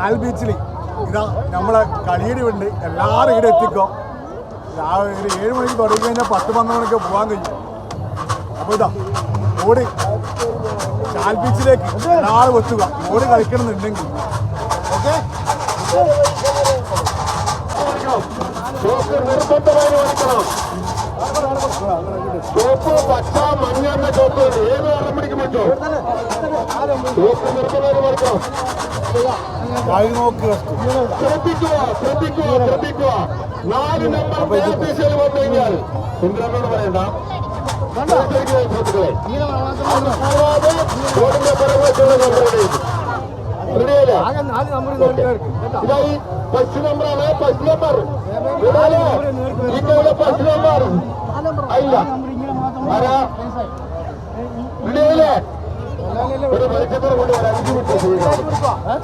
All ബീച്ചിൽ ഇതാ നമ്മളെ കളിയുടെ ഉണ്ട് എല്ലാവരും ഇവിടെ എത്തിക്കോ. രാവിലെ ഒരു ഏഴ് മണിക്ക് തുടങ്ങി കഴിഞ്ഞാൽ പത്ത് പന്ത്രണ്ട് മണിക്ക് പോകാൻ കഴിയും. അപ്പോൾ ഇതാ ഓടി. ആൽ ബീച്ചിലേക്ക് എല്ലാവരും എത്തുക ഓടി കളിക്കണമെന്നുണ്ടെങ്കിൽ. ഓക്കെ? ചോപ്പ് പച്ച മഞ്ഞ എന്ന ചോപ്പ് ഏത് വെള്ളം പിടിക്കുമ്പോൾ ചോപ്പ് നിർബന്ധമായി ഓടിക്കണം കളി നോക്ക് വസ്തു വന്നു കഴിഞ്ഞാൽ സുന്ദരനോട് പറയണ്ട. ഇതായി ഫസ്റ്റ് നമ്പറാണ് ഫസ്റ്റ് നമ്പർ ഇതല്ലേ ഫസ്റ്റ് നമ്പർ അല്ല ആരാ? റെഡിയല്ലേ? ഒരു വെളിച്ചത്തോടെ കൊണ്ട് വരാൻ അഞ്ച് हा.